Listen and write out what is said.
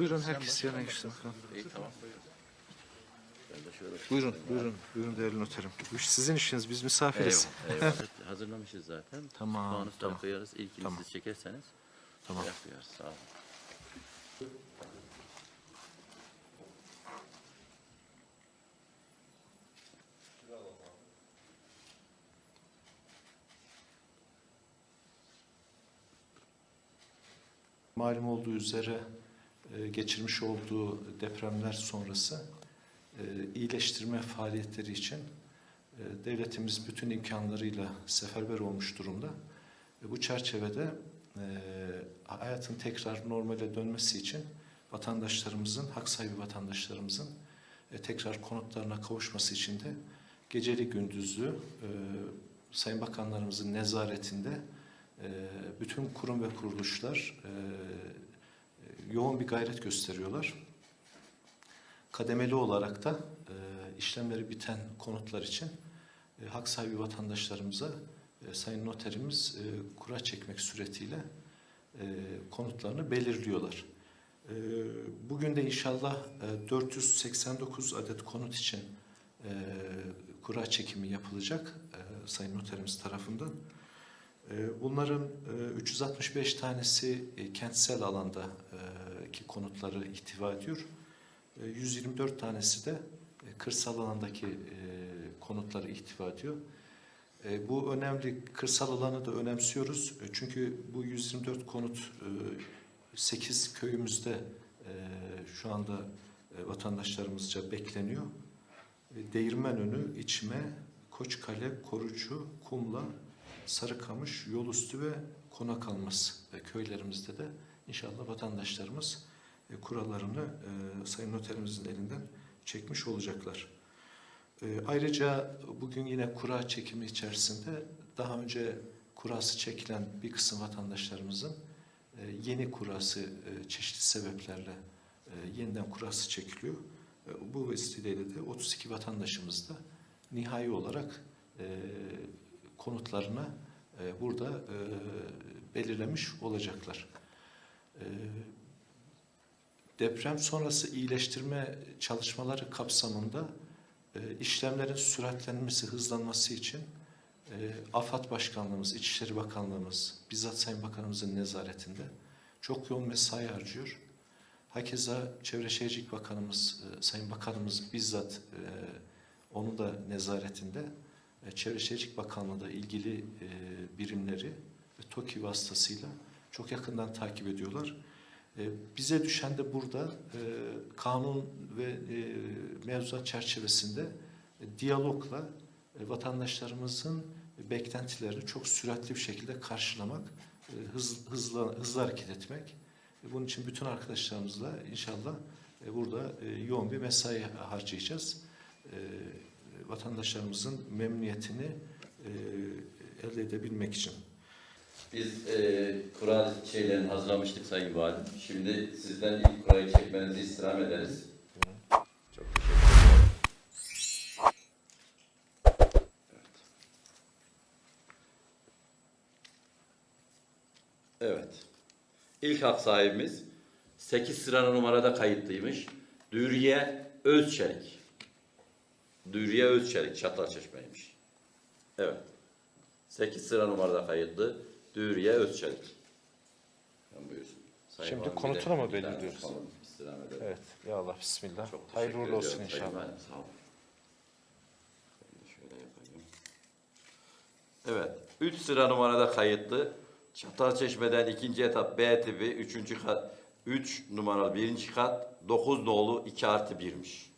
Buyurun herkes yerine geçsin. İyi tamam. Buyurun, buyurun, buyurun değerli noterim. Bu iş sizin işiniz, biz misafiriz. Eyvallah, eyvallah. Hazırlamışız zaten. Tamam, Puanı tamam. koyarız. İlkini Tamam. siz çekerseniz. Tamam. şey Yapıyoruz. Sağ olun. Malum olduğu üzere geçirmiş olduğu depremler sonrası e, iyileştirme faaliyetleri için e, devletimiz bütün imkanlarıyla seferber olmuş durumda. Bu çerçevede e, hayatın tekrar normale dönmesi için vatandaşlarımızın, hak sahibi vatandaşlarımızın e, tekrar konutlarına kavuşması için de geceli gündüzlü e, Sayın Bakanlarımızın nezaretinde e, bütün kurum ve kuruluşlar e, yoğun bir gayret gösteriyorlar. Kademeli olarak da e, işlemleri biten konutlar için e, hak sahibi vatandaşlarımıza e, Sayın Noterimiz e, kura çekmek suretiyle e, konutlarını belirliyorlar. E, bugün de inşallah e, 489 adet konut için e, kura çekimi yapılacak e, Sayın Noterimiz tarafından. E, Bunların e, 365 tanesi e, kentsel alanda e, konutları ihtiva ediyor. E, 124 tanesi de e, kırsal alandaki e, konutları ihtiva ediyor. E, Bu önemli, kırsal alanı da önemsiyoruz. E, Çünkü bu 124 konut 8 köyümüzde e, şu anda e, vatandaşlarımızca bekleniyor. E, Değirmenönü, İçme, Koçkale, Korucu, Kumla, Sarıkamış, Yolüstü ve Konakalmaz köylerimizde de inşallah vatandaşlarımız e, kurallarını e, Sayın Noterimizin elinden çekmiş olacaklar. E, Ayrıca bugün yine kura çekimi içerisinde daha önce kurası çekilen bir kısım vatandaşlarımızın yeni kurası çeşitli sebeplerle yeniden kurası çekiliyor. Bu vesileyle de 32 vatandaşımız da nihai olarak konutlarına e, burada e, belirlemiş olacaklar. E, deprem sonrası iyileştirme çalışmaları kapsamında e, işlemlerin süratlenmesi, hızlanması için e, AFAD Başkanlığımız, İçişleri Bakanlığımız, bizzat Sayın Bakanımızın nezaretinde çok yoğun mesai harcıyor. Hakeza Çevre Şehircilik Bakanımız, e, Sayın Bakanımız bizzat e, onun da nezaretinde Çevre Şehircilik Bakanlığı da ilgili e, birimleri ve TOKİ vasıtasıyla çok yakından takip ediyorlar. E, Bize düşen de burada e, kanun ve e, mevzuat çerçevesinde e, diyalogla e, vatandaşlarımızın beklentilerini çok süratli bir şekilde karşılamak, e, hız, hızlı, hızlı hareket etmek. E, Bunun için bütün arkadaşlarımızla inşallah e, burada e, yoğun bir mesai harcayacağız. Vatandaşlarımızın memnuniyetini e, elde edebilmek için. Biz e, kura şeylerini hazırlamıştık Sayın Valim. Şimdi sizden ilk kurayı çekmenizi istirham ederiz. Çok teşekkür ederim. Evet. Evet. İlk hak sahibimiz 8 sıra numarada kayıtlıymış. Dürüye Özçelik. Dürüye Özçelik Çatalçeşme'ymiş. Evet. 8 sıra numarada kayıtlı Dürüye Özçelik. Buyursun. Sayın Şimdi belirliyoruz? tutalım, istirham edelim. Evet, ya Allah bismillah. Çok Hayırlı uğurlu olsun Sayın inşallah. Valim, Sağ olun. Şöyle yapayım. Evet. 3 sıra numarada kayıtlı. Çatalçeşme'den ikinci etap B tipi 3. kat 3 numaralı birinci kat 9 nolu 2 artı 1'miş.